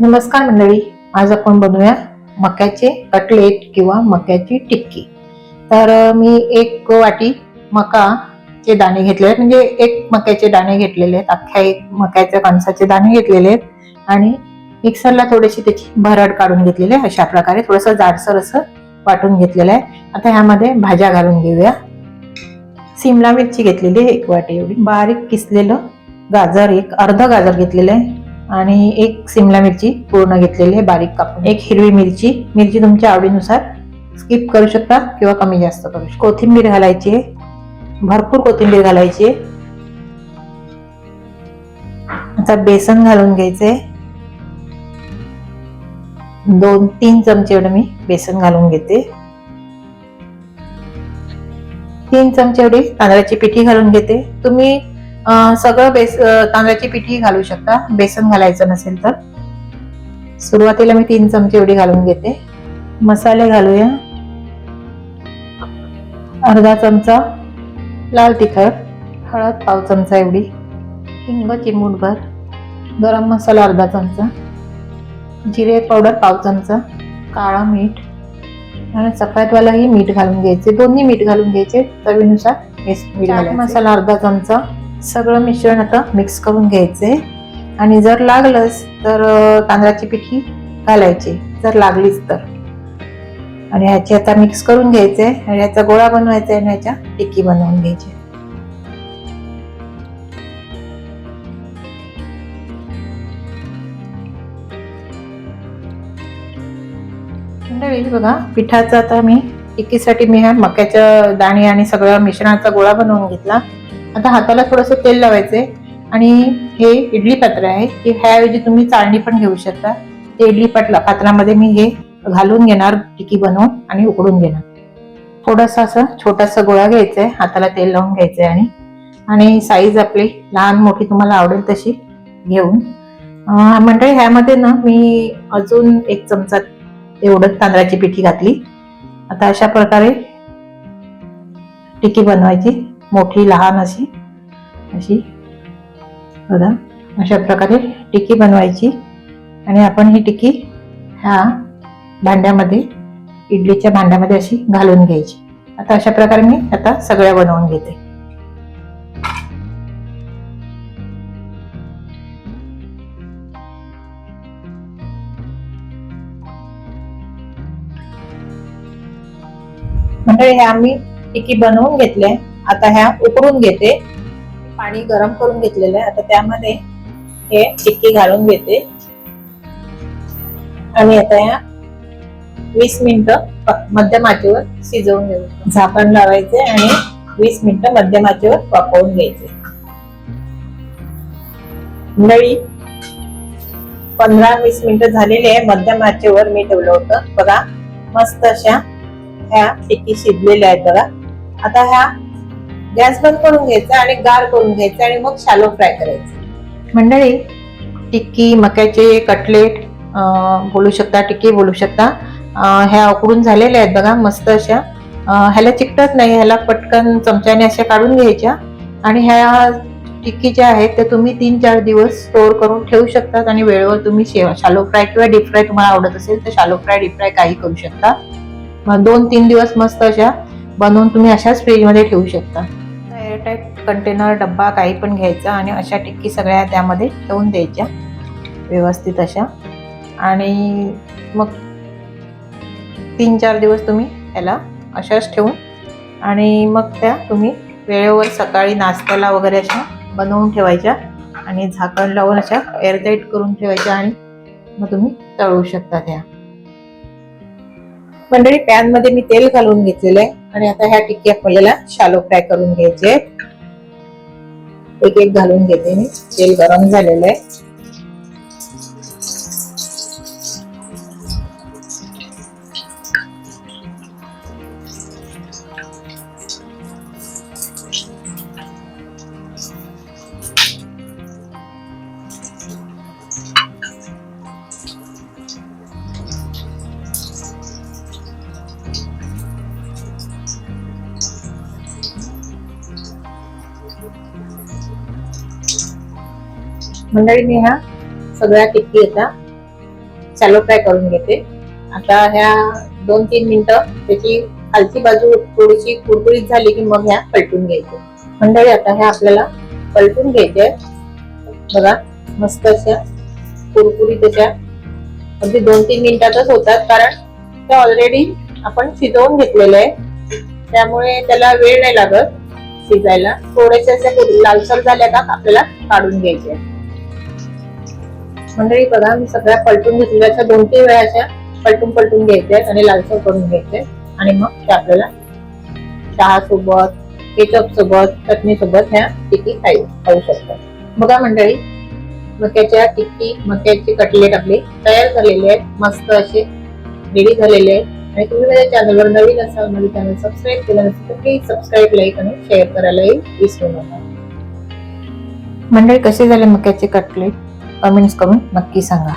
नमस्कार मंडळी आज आपण बनवूया मक्याचे कटलेट किंवा मक्याची टिक्की तर मी एक वाटी मकाचे दाणे घेतले आहेत. म्हणजे एक मक्याचे दाणे घेतलेले आहेत. अख्ख्या एक मक्याच्या कणसाचे दाणे घेतलेले आहेत. आणि मिक्सरला थोडीशी त्याची भरड काढून घेतलेली आहे. अशा प्रकारे थोडंसं जाडसर असं वाटून घेतलेलं आहे. आता ह्यामध्ये भाज्या घालून घेऊया. सिमला मिरची घेतलेली आहे एक वाटी एवढी. बारीक किसलेलं गाजर एक अर्ध गाजर घेतलेलं आहे. आणि एक सिमला मिरची पूर्ण घेतलेली आहे बारीक कापून. एक हिरवी मिरची. मिरची तुमच्या आवडीनुसार स्किप करू शकता किंवा कमी जास्त करू शकता. कोथिंबीर घालायची आहे. भरपूर कोथिंबीर घालायची आहे. आता बेसन घालून घ्यायचंय दोन तीन चमचे एवढं मी बेसन घालून घेते. तीन चमचे एवढी तांदळाची पिठी घालून घेते. तुम्ही सगळं बेस तांदळाची पिठी घालू शकता. बेसन घालायचं नसेल तर. सुरुवातीला मी तीन चमचे एवढी घालून घेते. मसाले घालूया. अर्धा चमचा लाल तिखट हळद पाव चमचा एवढी हिंग चिमूटभर गरम मसाला अर्धा चमचा जिरे पावडर पाव चमचा काळा मीठ आणि सफेदवालाही मीठ घालून घ्यायचे. दोन्ही मीठ घालून घ्यायचे. चवीनुसार मीठ. मसाला अर्धा चमचा. सगळं मिश्रण आता मिक्स करून घ्यायचे. आणि जर लागलंच तर तांदळाची पिठी घालायची जर लागलीच तर. आणि ह्याची आता मिक्स करून घ्यायचे आणि याचा गोळा बनवायचा आणि ह्याच्या टिक्की बनवून घ्यायची. मंडळी बघा पिठाचा आता मी टिक्कीसाठी मी ह्या मक्याच्या दाणे आणि सगळ्या मिश्रणाचा गोळा बनवून घेतला. आता हाताला थोडंसं तेल लावायचंय. आणि हे इडली पात्र आहे. की ह्याऐवजी तुम्ही चाळणी पण घेऊ शकता. ते इडली पाटला पात्रामध्ये मी हे घालून घेणार टिकी बनवून आणि उकडून घेणार. थोडासा असं छोटासा गोळा घ्यायचा आहे हाताला तेल लावून घ्यायचंय आणि आणि साईज आपली लहान मोठी तुम्हाला आवडेल तशी घेऊन. अं, मंडळी ह्यामध्ये ना मी अजून एक चमचा एवढं तांदळाची पिठी घातली. आता अशा प्रकारे टिकी बनवायची. मोठी लहान अशी अशी. बघा अशा प्रकारे टिकी बनवायची. आणि आपण ही टिकी ह्या भांड्यामध्ये इडलीच्या भांड्यामध्ये अशी घालून घ्यायची. आता अशा प्रकारे मी आता सगळ्या बनवून घेते. म्हणजे ह्या आम्ही टिकी बनवून घेतल्या. आता ह्या उकडून घेते. पाणी गरम करून घेतलेलं आहे. आता त्यामध्ये हे टिक्की घालून घेते. आणि आता ह्या वीस मिनिट मध्यम आचेवर शिजवून घेऊ. झाकण लावायचे आणि वीस मिनिट मध्यम आचेवर वाफवून घ्यायचे. नळी पंधरा वीस मिनिटं झालेले आहे. मध्यम आचेवर मी ठेवलं होतं. बघा मस्त अशा ह्या टिक्की शिजलेल्या आहेत बघा. आता ह्या गॅस बंद करून घ्यायचा आणि गार करून घ्यायचा आणि मग शालो फ्राय करायचं. मंडळी टिक्की मक्याचे कटलेट बोलू शकता टिक्की बोलू शकता. ह्या उकडून झालेल्या आहेत बघा मस्त अशा. ह्याला चिकटत नाही ह्याला पटकन चमच्याने अशा काढून घ्यायच्या. आणि ह्या टिक्की ज्या आहेत त्या तुम्ही तीन चार दिवस स्टोअर करून ठेवू शकतात आणि वेळेवर तुम्ही शालो फ्राय किंवा डीप फ्राय तुम्हाला आवडत असेल तर शालो फ्राय डीप फ्राय काही करू शकता. दोन तीन दिवस मस्त अशा बनवून तुम्ही अशाच फ्रीजमध्ये ठेवू शकता. एअरटाईट कंटेनर डब्बा काही पण घ्यायचा आणि अशा टिक्की सगळ्या त्यामध्ये ठेवून द्यायच्या. व्यवस्थित अशा. आणि मग तीन चार दिवस तुम्ही त्याला अशाच ठेवून आणि मग त्या तुम्ही वेळेवर सकाळी नाश्त्याला वगैरे अशा बनवून ठेवायच्या आणि झाकण लावून अशा एअरटाईट करून ठेवायच्या आणि मग तुम्ही तळू शकता त्या. मंडळी पॅनमध्ये मी तेल घालून घेतलेलं आहे आणि आता ह्या टिक्की आपल्याला शालो फ्राय करून घ्यायचे आहेत. एक एक घालून घेते मी. तेल गरम झालेलं आहे. मंडळी मी ह्या सगळ्या टिक्की आता सॅलो फ्राय करून घेते. आता ह्या दोन तीन मिनिटं त्याची खालची बाजू थोडीशी कुरकुरीत झाली की मग ह्या पलटून घ्यायचे. मंडळी आता ह्या आपल्याला पलटून घ्यायचे बघा मस्त अशा कुरकुरीत अशा. अगदी दोन तीन मिनिटातच होतात कारण ते ऑलरेडी आपण शिजवून घेतलेले आहे त्यामुळे त्याला वेळ नाही लागत शिजायला. थोडेसे असे लालसर झाल्या का आपल्याला काढून घ्यायचे मंडळी बघा मी सगळ्या पलटून घेतलेल्या दोन तीन वेळा अशा पलटून पलटून घ्यायचे आणि लालसर करून घ्यायचे आणि मग ते आपल्याला चहा सोबत केचप सोबत चटणी सोबत ह्या टिक्की खाई खाऊ शकतो बघा मंडळी मक्याच्या टिक्की मक्याची कटलेट आपली तयार झालेली आहेत. मस्त असे रेडी झालेले आहेत. आणि तुम्ही माझ्या चॅनलवर नवीन असाल माझे चॅनल सबस्क्राईब केलं नसेल तर प्लीज सबस्क्राईब लाईक आणि शेअर करायलाही विसरू नका. मंडळी कसे झाले मक्याचे कटलेट? कमेंट्स करून नक्की सांगा.